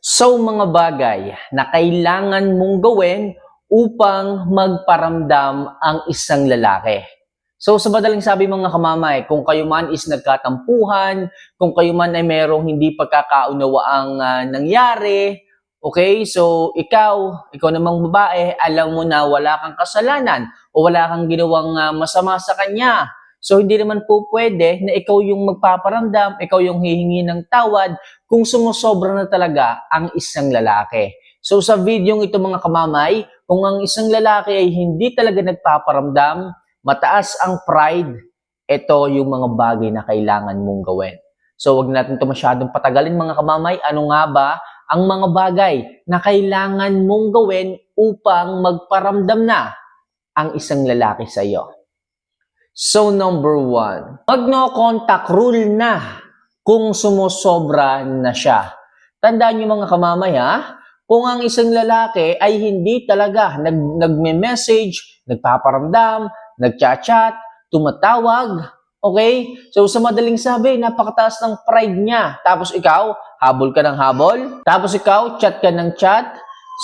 So mga bagay na kailangan mong gawin upang magparamdam ang isang lalaki. So sa madaling sabi mga kamamay, kung kayo man is nagkatampuhan, kung kayo man ay merong hindi pagkakaunawaang ah, nangyari, okay, so ikaw, ikaw namang babae, alam mo na wala kang kasalanan o wala kang ginawang ah, masama sa kanya. So hindi naman po pwede na ikaw yung magpaparamdam, ikaw yung hihingi ng tawad kung sumusobra na talaga ang isang lalaki. So sa video ito mga kamamay, kung ang isang lalaki ay hindi talaga nagpaparamdam, mataas ang pride, ito yung mga bagay na kailangan mong gawin. So wag natin ito masyadong patagalin mga kamamay, ano nga ba ang mga bagay na kailangan mong gawin upang magparamdam na ang isang lalaki sa iyo? So number one, mag no contact rule na kung sumusobra na siya. Tandaan niyo mga kamamay kung ang isang lalaki ay hindi talaga nag, nagme-message, nagpaparamdam, nagchat-chat, tumatawag, okay? So sa madaling sabi, napakataas ng pride niya. Tapos ikaw, habol ka ng habol. Tapos ikaw, chat ka ng chat.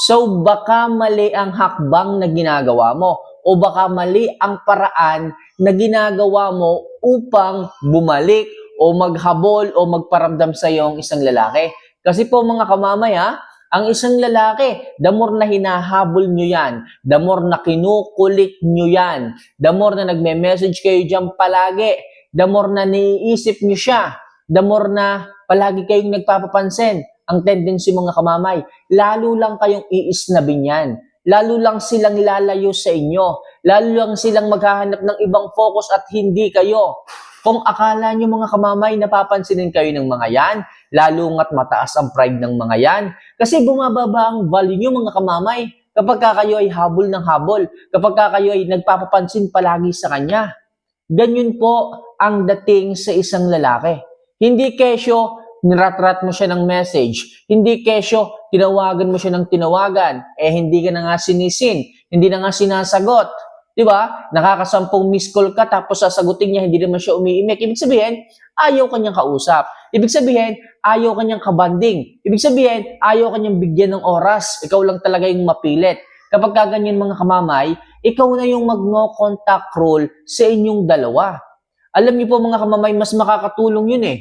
So baka mali ang hakbang na ginagawa mo o baka mali ang paraan na ginagawa mo upang bumalik o maghabol o magparamdam sa iyo ang isang lalaki. Kasi po mga kamamay ha, ang isang lalaki, the more na hinahabol nyo yan, the more na kinukulik nyo yan, the more na nagme-message kayo dyan palagi, the more na naiisip nyo siya, the more na palagi kayong nagpapapansin, ang tendency mga kamamay, lalo lang kayong iisnabin yan. Lalo lang silang lalayo sa inyo. Lalo lang silang maghahanap ng ibang focus at hindi kayo. Kung akala nyo mga kamamay, napapansinin kayo ng mga yan, lalo nga't mataas ang pride ng mga yan. Kasi bumababa ang value nyo mga kamamay kapag ka kayo ay habol ng habol, kapag ka kayo ay nagpapapansin palagi sa kanya. Ganyan po ang dating sa isang lalaki. Hindi kesyo, niratrat mo siya ng message. Hindi kesyo, tinawagan mo siya ng tinawagan. Eh, hindi ka na nga sinisin. Hindi na nga sinasagot. Di ba? Nakakasampung miss call ka tapos sasagutin niya, hindi naman siya umiimik. Ibig sabihin, ayaw kanyang kausap. Ibig sabihin, ayaw kanyang kabanding. Ibig sabihin, ayaw kanyang bigyan ng oras. Ikaw lang talaga yung mapilit. Kapag kaganyan mga kamamay, ikaw na yung mag-no contact rule sa inyong dalawa. Alam niyo po mga kamamay, mas makakatulong yun eh.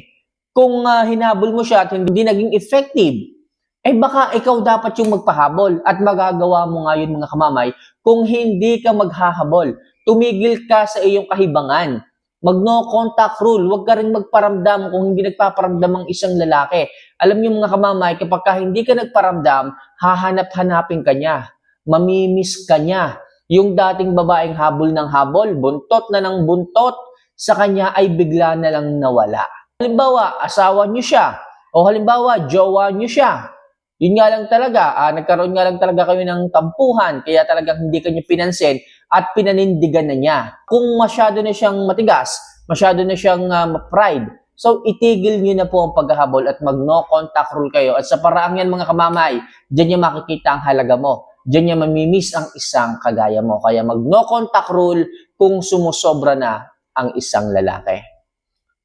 Kung ah, hinabol mo siya at hindi naging effective, eh baka ikaw dapat yung magpahabol at magagawa mo nga yun mga kamamay kung hindi ka maghahabol. Tumigil ka sa iyong kahibangan. Mag no contact rule. Huwag ka rin magparamdam kung hindi nagpaparamdam ang isang lalaki. Alam niyo mga kamamay, kapag ka hindi ka nagparamdam, hahanap-hanapin ka niya. Mamimiss ka niya. Yung dating babaeng habol ng habol, buntot na ng buntot, sa kanya ay bigla na lang nawala. Halimbawa, asawa niyo siya. O halimbawa, jowa niyo siya. Yun nga lang talaga, ah, nagkaroon nga lang talaga kayo ng tampuhan, kaya talagang hindi kanya pinansin at pinanindigan na niya. Kung masyado na siyang matigas, masyado na siyang ah, pride, so itigil niyo na po ang paghahabol at mag no contact rule kayo. At sa paraang yan mga kamamay, diyan niya makikita ang halaga mo. Diyan niya mamimiss ang isang kagaya mo. Kaya mag no contact rule kung sumusobra na ang isang lalaki.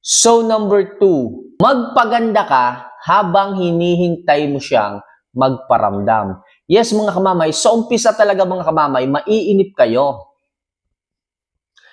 So number two, magpaganda ka habang hinihintay mo siyang magparamdam. Yes mga kamamay, sa umpisa talaga mga kamamay, maiinip kayo.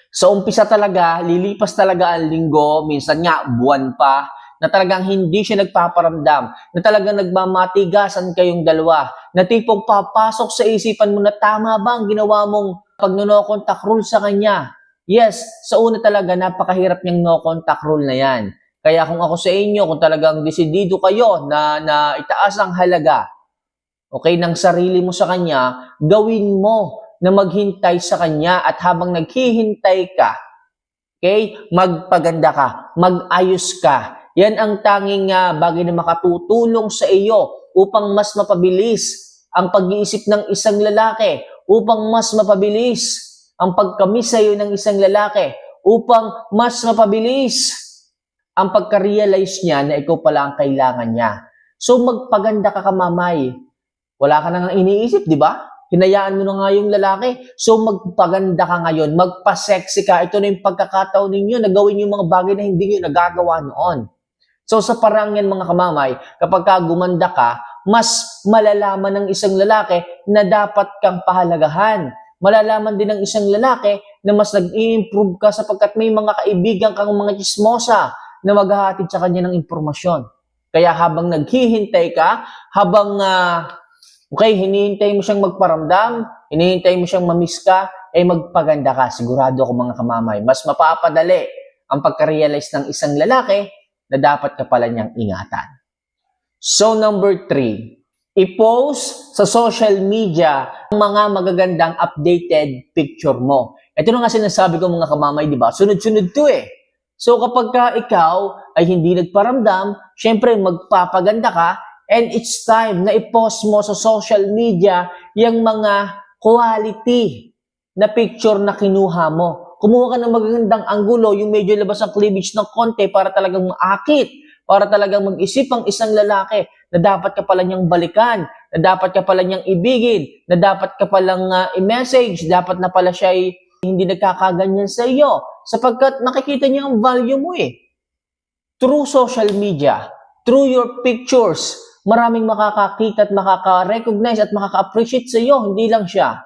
Sa umpisa talaga, lilipas talaga ang linggo, minsan nga buwan pa, na talagang hindi siya nagpaparamdam, na talagang nagmamatigasan kayong dalawa, na tipong papasok sa isipan mo na tama ba ang ginawa mong pag no contact rule sa kanya. Yes, sa una talaga, napakahirap niyang no contact rule na yan. Kaya kung ako sa inyo, kung talagang desidido kayo na, na itaas ang halaga, okay, ng sarili mo sa kanya, gawin mo na maghintay sa kanya at habang naghihintay ka, okay, magpaganda ka, magayos ka. Yan ang tanging uh, bagay na makatutulong sa iyo upang mas mapabilis ang pag-iisip ng isang lalaki, upang mas mapabilis ang pagkamis sa iyo ng isang lalaki, upang mas mapabilis ang pagka-realize niya na ikaw pala ang kailangan niya. So magpaganda ka kamamay. Wala ka nang iniisip, di ba? Hinayaan mo na nga yung lalaki. So magpaganda ka ngayon, magpa-sexy ka. Ito na yung pagkakataon ninyo na gawin yung mga bagay na hindi nyo nagagawa noon. So sa parang yan mga kamamay, kapag ka gumanda ka, mas malalaman ng isang lalaki na dapat kang pahalagahan. Malalaman din ng isang lalaki na mas nag-i-improve ka sapagkat may mga kaibigan kang mga chismosa na maghahatid sa kanya ng impormasyon. Kaya habang naghihintay ka, habang ah, okay, hinihintay mo siyang magparamdam, hinihintay mo siyang mamiss ka, ay magpaganda ka. Sigurado ako mga kamamay. Mas mapapadali ang pagka-realize ng isang lalaki na dapat ka pala niyang ingatan. So number three, i-post sa social media ang mga magagandang updated picture mo. Ito na nga sinasabi ko mga kamamay, di ba? Sunod-sunod to eh. So kapag ka ikaw ay hindi nagparamdam, syempre magpapaganda ka and it's time na i-post mo sa social media yung mga quality na picture na kinuha mo. Kumuha ka ng magagandang anggulo, yung medyo labas ang cleavage ng konti para talagang maakit, para talagang mag-isip ang isang lalaki na dapat ka pala niyang balikan, na dapat ka pala niyang ibigin, na dapat ka palang uh, i-message, dapat na pala siya ay hindi nagkakaganyan sa iyo sapagkat nakikita niya ang value mo eh. Through social media, through your pictures, maraming makakakita at makaka-recognize at makaka-appreciate sa iyo, hindi lang siya.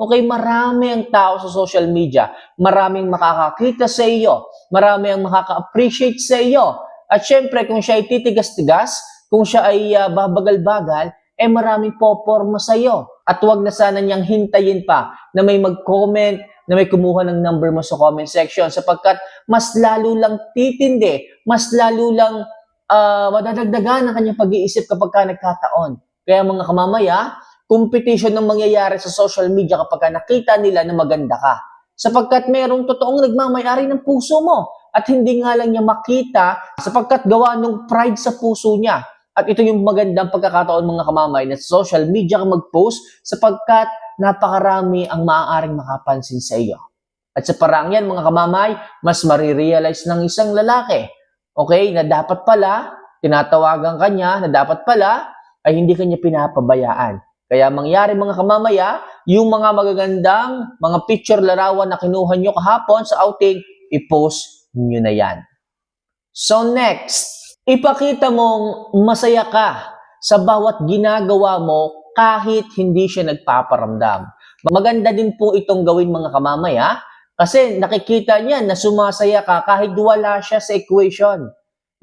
Okay, marami ang tao sa social media. Maraming makakakita sa iyo. Marami ang makaka-appreciate sa iyo. At syempre, kung siya ay titigas-tigas, kung siya ay uh, babagal-bagal, eh maraming poporma sa iyo. At huwag na sana niyang hintayin pa na may mag-comment, na may kumuha ng number mo sa comment section sapagkat mas lalo lang titindi, mas lalo lang uh, madadagdagan ang kanyang pag-iisip kapag ka nagkataon. Kaya mga kamamaya, competition ng mangyayari sa social media kapag nakita nila na maganda ka. Sapagkat merong totoong nagmamayari ng puso mo at hindi nga lang niya makita sapagkat gawa ng pride sa puso niya. At ito yung magandang pagkakataon mga kamamay na social media ka mag-post sapagkat napakarami ang maaaring makapansin sa iyo. At sa parang yan mga kamamay, mas marirealize ng isang lalaki, okay, na dapat pala, tinatawagan kanya, na dapat pala, ay hindi kanya pinapabayaan. Kaya mangyari mga kamamaya, yung mga magagandang mga picture larawan na kinuha nyo kahapon sa outing, i-post nyo na yan. So next, ipakita mong masaya ka sa bawat ginagawa mo kahit hindi siya nagpaparamdam. Maganda din po itong gawin mga kamamaya kasi nakikita niya na sumasaya ka kahit wala siya sa equation.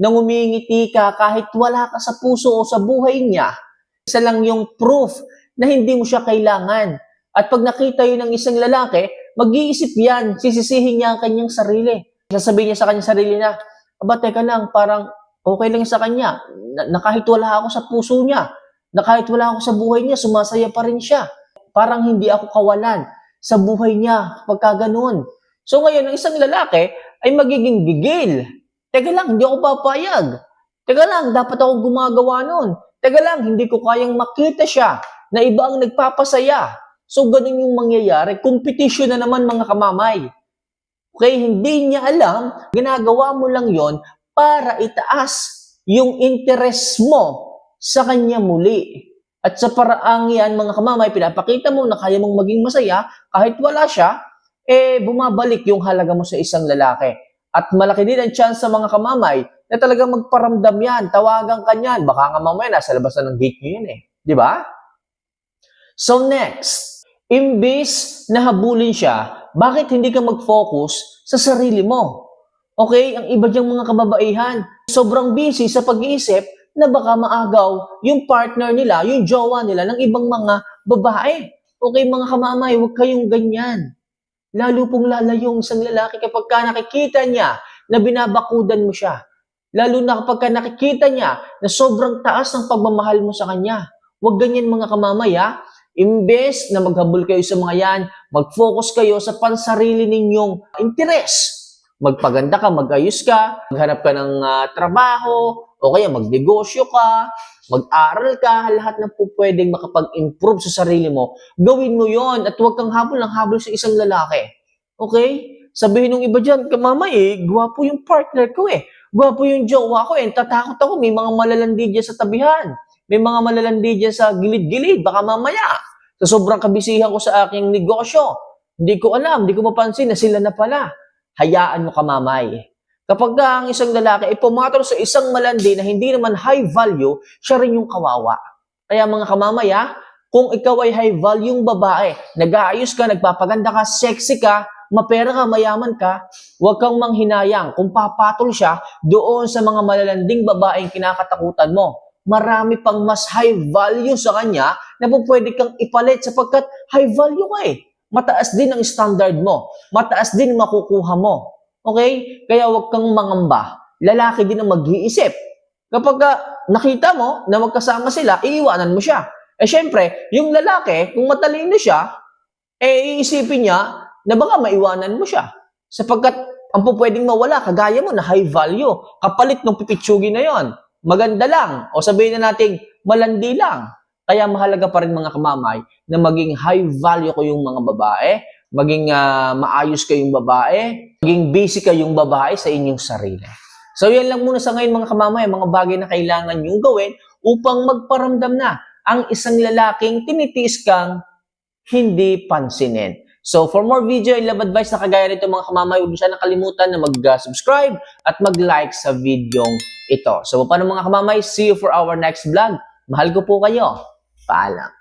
Nang umingiti ka kahit wala ka sa puso o sa buhay niya. Isa lang yung proof na hindi mo siya kailangan. At pag nakita yun ng isang lalaki, mag-iisip yan, sisisihin niya ang kanyang sarili. Sasabihin niya sa kanyang sarili na, aba, teka lang, parang okay lang sa kanya, na, na kahit wala ako sa puso niya, na kahit wala ako sa buhay niya, sumasaya pa rin siya. Parang hindi ako kawalan sa buhay niya pagka ganun. So ngayon, ang isang lalaki ay magiging gigil. Teka lang, hindi ako papayag. Teka lang, dapat ako gumagawa nun. Teka lang, hindi ko kayang makita siya na iba ang nagpapasaya. So, ganun yung mangyayari. Competition na naman mga kamamay. Okay, hindi niya alam, ginagawa mo lang yon para itaas yung interest mo sa kanya muli. At sa paraang yan, mga kamamay, pinapakita mo na kaya mong maging masaya kahit wala siya, eh bumabalik yung halaga mo sa isang lalaki. At malaki din ang chance sa mga kamamay na talagang magparamdam yan, tawagan ka niyan. Baka nga mamaya nasa labas na ng gate niyo yun eh. Di ba? So next, imbis na habulin siya, bakit hindi ka mag-focus sa sarili mo? Okay, ang iba diyang mga kababaihan, sobrang busy sa pag-iisip na baka maagaw yung partner nila, yung jowa nila ng ibang mga babae. Okay, mga kamamay, huwag kayong ganyan. Lalo pong lalayong isang lalaki kapag ka nakikita niya na binabakudan mo siya. Lalo na kapag ka nakikita niya na sobrang taas ng pagmamahal mo sa kanya. Huwag ganyan mga kamamay ha. Imbes na maghabol kayo sa mga yan, mag-focus kayo sa pansarili ninyong interes. Magpaganda ka, magayos ka, maghanap ka ng uh, trabaho, o kaya magnegosyo ka, mag-aral ka, lahat ng pwedeng makapag-improve sa sarili mo, gawin mo yon at huwag kang habol ng habol sa isang lalaki. Okay? Sabihin ng iba dyan, mama eh, gwapo yung partner ko eh. Gwapo yung jowa ko eh. Tatakot ako, may mga malalandi dyan sa tabihan. May mga malalandi dyan sa gilid-gilid. Baka mamaya, sa sobrang kabisihan ko sa aking negosyo, hindi ko alam, hindi ko mapansin na sila na pala. Hayaan mo ka mamay. Kapag ang isang lalaki ay pumatol sa isang malandi na hindi naman high value, siya rin yung kawawa. Kaya mga kamamaya, kung ikaw ay high value babae, nag-aayos ka, nagpapaganda ka, sexy ka, mapera ka, mayaman ka, huwag kang manghinayang kung papatol siya doon sa mga malalanding babaeng kinakatakutan mo. Marami pang mas high value sa kanya na po pwede kang ipalit sapagkat high value ka eh. Mataas din ang standard mo. Mataas din makukuha mo. Okay? Kaya huwag kang mangamba. Lalaki din ang mag-iisip. Kapag nakita mo na magkasama sila, iiwanan mo siya. Eh syempre, yung lalaki, kung matalino siya, eh iisipin niya na baka maiwanan mo siya. Sapagkat ang pwedeng mawala, kagaya mo na high value, kapalit ng pipitsugi na yon. Maganda lang, o sabihin na natin, malandi lang. Kaya mahalaga pa rin mga kamamay na maging high value ko yung mga babae, maging ah, maayos kayong babae, maging busy kayong babae sa inyong sarili. So yan lang muna sa ngayon mga kamamay, mga bagay na kailangan nyong gawin upang magparamdam na ang isang lalaking tinitiis kang hindi pansinin. So for more video and love advice na kagaya nito mga kamamay, huwag siya nakalimutan na mag-subscribe at mag-like sa video ito. So paano mga kamamay, see you for our next vlog. Mahal ko po kayo. Paalam.